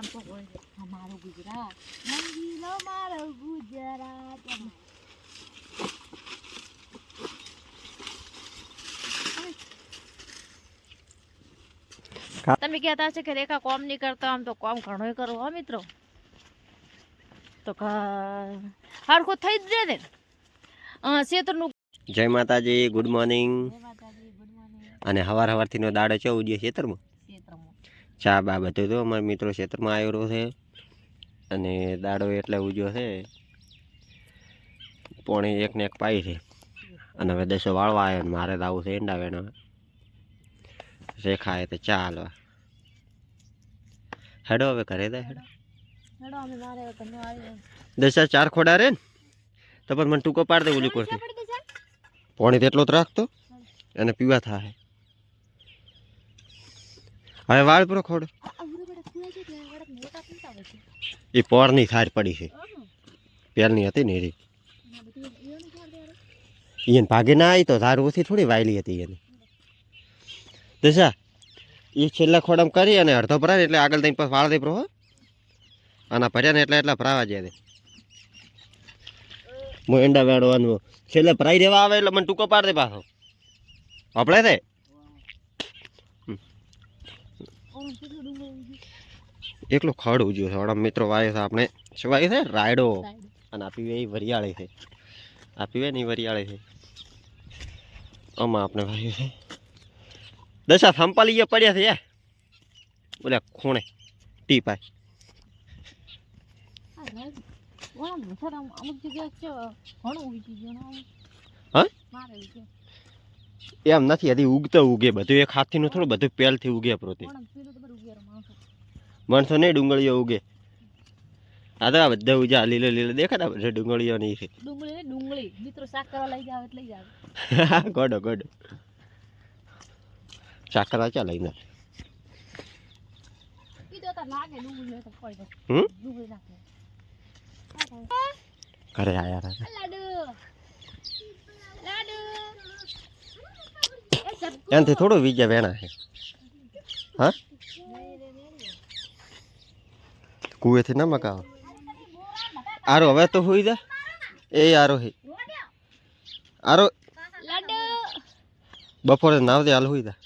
એમ તો હોય છે. અમારું ગુજરાત. રંગીલો મારો ગુજરાત. તમે કહેતા હશે કે રેખા કોમ નહીં કરતા આમ તો કોમ ઘણો કરો હો મિત્રો. તો હરખું થઈ જ દે ને. શેતરનું જય માતાજી ગુડ મોર્નિંગ જય માતાજી ગુડ મોર્નિંગ અને હવાર હવારથી નો દાડો છે ઉજ્યો ખેતરમાં ચા બા બધું તો અમારા મિત્રો ક્ષેત્રમાં આવ્યો છે. અને દાડો એટલે ઉજ્યો છે. પોણી એક ને એક પાઈ છે. અને હવે દસો વાળવા આવ્યો મારે તો આવું છે ઈંડા વેણવા. રેખા એ તો ચા હાલવા. હેડો હવે ઘરે દે હેડો. દસા ચાર ખોડા રે ને? તો પણ મને ટૂંકો પાડ દે ઓલી છે? પોણી તેટલો જ રાખતો. અને પીવા થાય. હવે વાળ પૂરો ખોડ. એ પોરની થાર પડી છે. પેલની હતી ને એરી. એને ભાગે ના આવી તો ધાર ઓછી થોડી વાયલી હતી એને. દશા એ છેલ્લા ખોડમ કરી અને અડધો ભરાય એટલે આગળ તઈ વાળ દે પ્રો આના ભર્યા ને એટલે એટલા ભરાવા જાય હું એંડા વેડવાનું. છેલ્લે ભરાઈ દેવા આવે એટલે મને ટૂંકો પાડ દે પાછો. આપણે તે ઓમ કેટલું ડુંગર ઉગી. એકલો ખડ ઉજ્યો છે. વડા મિત્રો વાય છે આપણે. શું વાય છે? રાયડો. અને આપી વે વરિયાળી છે. આપી વે ને વરિયાળે છે. આમાં આપણે વાયું છે. દશા સંપાલી ગયા પડ્યા છે બોલે ખૂણે. ટી પાય. આ રાઈડ. ઓલા મોટા આમ અમુક જગ્યાએ છે ઘણું ઉગી ગયું ને આમ. હા? એમ નથી હજી ઉગતો ઉગે બધું. એક હાથથી થોડું બધું પહેલથી ઉગે પ્રોતી માણસો. નહીં ડુંગળીઓ ઉગે. આ તો આ બધા ઉજા લીલો લીલો દેખાતા બધા ડુંગળીઓ નહીં છે. ડુંગળી ડુંગળી. મિત્રો શાક કરવા લઈ જાવ એટલે લઈ જાવ ગોડો ગોડો. ચાકરા ચા લઈને? ઘરે આયા હતા લાડુ લાડુ એ સબકુ એનાથી થોડું વીજા વેણા છે. હા? કુએથી ના મકાવ આરો હવે તો હોઈ જા. એ આરો હે. આરો બપોરે નાવ દે હાલ હોઈ જા.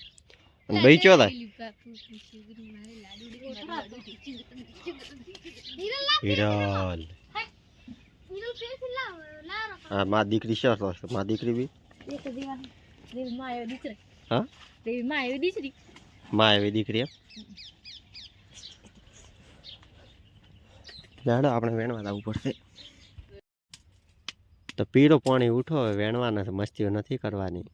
અને બઈ ચો થાય હિરલ. હા મા દીકરી છે મા દીકરી બી. એક દીવા દેવી માં આવ્યો દીકરી. હા? માં આવ્યો દીકરી. માં એવી દીકરી એમ? જાડો આપણે વેણવા જવું પડશે. તો પીળો પાણી ઉઠો વેણવા નથી મસ્તીઓ નથી કરવાની.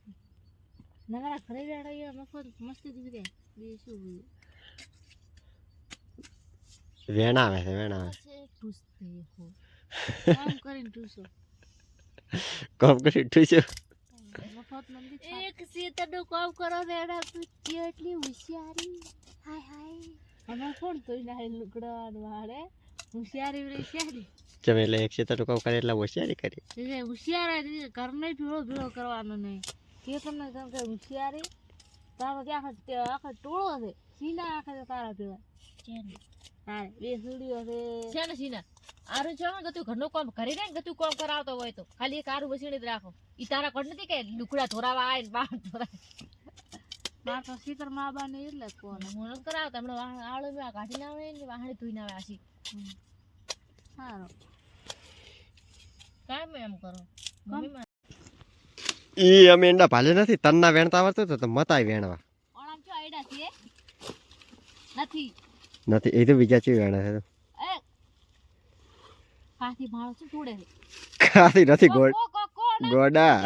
વેણાવે છે વેણાવે કામ કરીને કમ એક સીતરનું કામ કરો ને એના તું એટલી હોશિયારી. હાય હાય. અમાર કોણ તો ના લુકડવાનું વાળે હોશિયારી હોશિયારી? ચમે એટલે એક ક્ષેત્ર ટૂંકા કરે એટલે હોશિયારી કરી? એટલે હોશિયાર ઘરને ભીળો ભીળો કરવાનો નહીં. કે તમને કેમ કે હોશિયારી? તારો કે આખા આખા ટોળો છે સીના આખા તારા ભેળા. તારે બે સુડીઓ છે. છે ને સીના? આરું છે ને તું ઘરનું કામ કરી ને તું કામ કરાવતો હોય તો. ખાલી એક આરું બસીને જ રાખો. ઈ તારા ઘર નથી કે લુકડા ધોરાવા આવે ને બહાર ધોરાય. બાર તો શીતર મા બા ને એટલે કોણ. હું ન કરાવતા હમણાં આળો મેં કાઢી ના આવે ને વાહણી ધોઈ ના આવે આશી સારું કામ મેં એમ કરો. મમ્મી ઈ અમે એંડા ભાલે નથી તન્ના વેણતા આવડતું તો મતાય વેણવા. ઓણામ છો આઈડા છે નથી. નથી એ તો બીજા ચી વેણે છે. કાથી ભાણો શું તોડે છે? ખાતી નથી ગોડ. ગોડા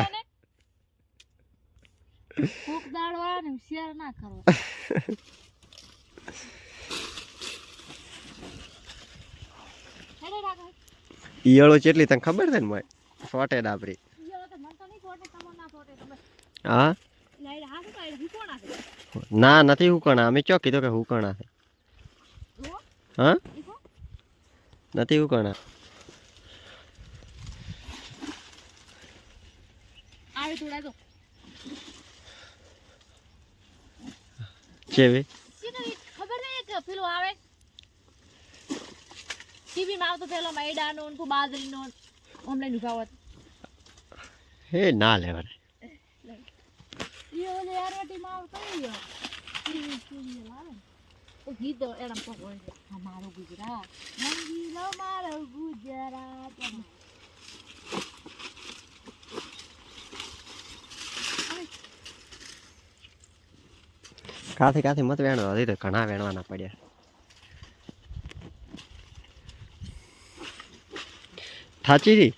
કોક દાડવા ને શેર ના કરો ઈયળો કેટલી તને ખબર છે ને મોય ફોટે ડાબરી. હા? ના નથી હુકણા. અમે ચો કીધું કે હુકણા હા? નથી હુકણા. આવે થોડા તો શીનો ઈ ખબર નહીં કે પેલું આવે? ટીવી માં આવતો પેલો મૈડાનો ને ઉભાવત હે ના લેવાય ઈ ઓલે આરવટી માં આવતો ઈ ટીવી ટીવી લાવે તો ગીત એના પર હોય ગુજરાત. મંગીલો મારો ગુજરાત. કાથી કાથી મત વેણવા? હજી તો ઘણા વેણવાના પડ્યા. થાચી રી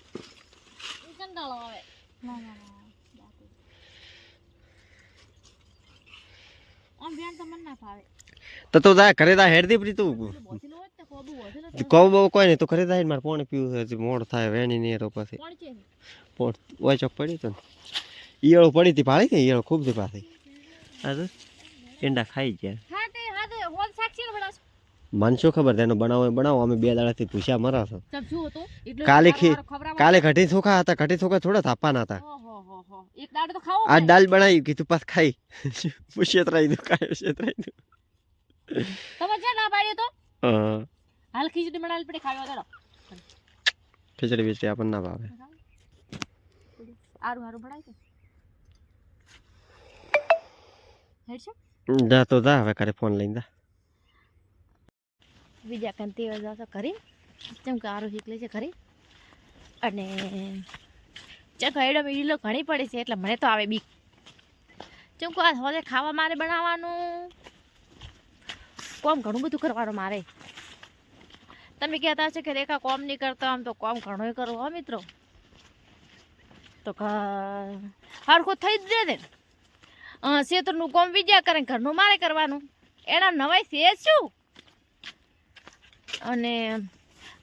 તો તો તું જા, ઘરે જા, હેડતી પડી તું. તો કહું બહુ કોઈ નહીં, તું ઘરે જાય મારે પોણ પીવું છે મોડ થાય, વેણી નહીં તો પછી. પોણ, ઓય પડી તો ઈયળો પડી હતી પાડી કે ઈયળો? ખૂબથી પાછી તો ઈંડા ખાઈ ગયા. મને શું ખબર તેનો બનાવો એ બનાવો અમે બે દાડાથી પૂછ્યા મરા છો કાલે કાલે ઘટી ચોખા હતા ઘટી ચોખા થોડા થાપાના હતા. આ. દાલ બનાવી કીધું પાસ ખાઈ. દઉં કાંઈ છેતરાઈ દઉં તમે છે ના પાડ્યો તો? હા. હાલ ખીચડી બનાવી પડી ખાવા દેડો ખીચડી બીચડી આપણને ના ભાવે. આરું હારું ભણાય હેડ છે? જા તો જા, હવે ઘરે ફોન લઈને જા. બીજા કંતી જાવ તો કરી જેમ કે આરું શીખલે છે ખરી અને ચકો એડો ઈલો ઘણી પડે છે, એટલે મને તો આવે બીક. જેમ કે હોદે ખાવા મારે બનાવવાનું. કોમ ઘણું બધું કરવાનું મારે. તમે કહેતા છે કે રેખા કોમ નહીં કરતા, આમ તો કોમ ઘણું કરો હો મિત્રો. તો હરખું થઈ જ દે ને. શેતરનું કોમ બીજા કરે ઘરનું મારે કરવાનું. એના નવાઈ છે શું? અને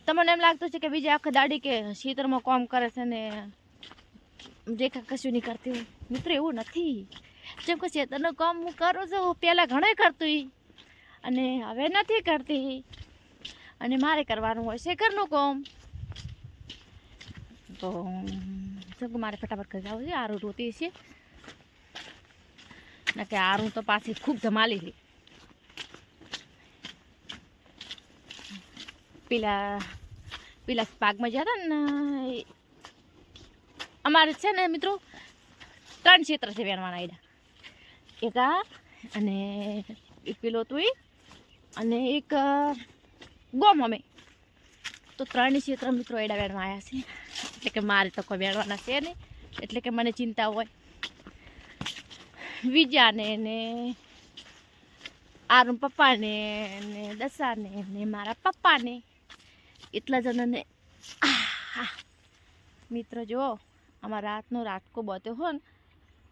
તમને એમ લાગતું છે કે બીજા આખા દાડી કે શીતરમાં કોમ કરે છે ને રેખા કશું નહીં કરતી હોય. મિત્ર, એવું નથી. જેમ કે શેતરનું કામ હું કરું છું પહેલાં ઘણે કરતી અને હવે નથી કરતી. અને મારે કરવાનું હોય છે ઘરનું કામ. તો શું મારે ફટાફટ કરી જવું છે. આરું રોતી છે. કે આરું તો પાછી ખૂબ ધમાલી હતી પેલા પેલા પાકમાં જતા ને અમારે છે ને મિત્રો ત્રણ ક્ષેત્ર છે વેણવાના આયડા. એક આ અને એક પેલો તું ઈ, અને એક ગોમ અમે. તો ત્રણ ક્ષેત્ર મિત્રો એડા વેણવા આવ્યા છે. એટલે કે મારે તો કોઈ વેણવાના છે નહીં. એટલે કે મને ચિંતા હોય. વિજાને ને આરું પપ્પાને ને દસાને ને મારા પપ્પાને. એટલા જણાને! મિત્ર, જો આમાં રાતનો રાટકો બત્યો હોય ને,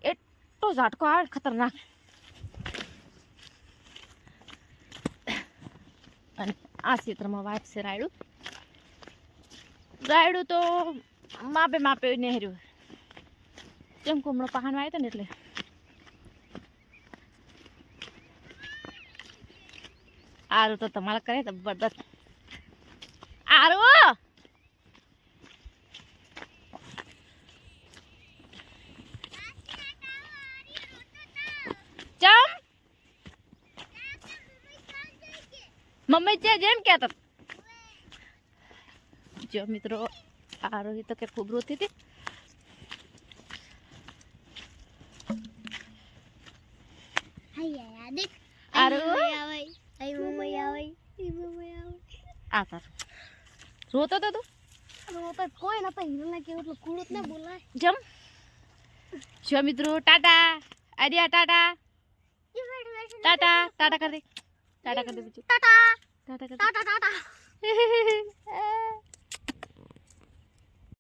એટલો ઝાટકો આવે ખતરનાક. અને આ ક્ષેત્રમાં વાઇફ છે રાયડું. રાયડું તો માપે માપે નહેર્યું. જેમ કે હમણાં પહાણ આવ્યો ને એટલે. આરું તો તમારે કરે જબરદસ્ત આરું ચમ! મમ્મી છે જેમ કહેતો જો મિત્રો આરોહી તો કે ખૂબ રોતી હતી. આરું આ તારું. રોતો તો તું? કોઈ નતા હિરણા કેવું એટલે જ ના બોલાય. જમ. જો મિત્રો ટાટા. આડિયા ટાટા. ટાટા ટાટા કરી દે. ટાટા કરી દે બીજું ટાટા ટાટા. ટાટા ટાટા.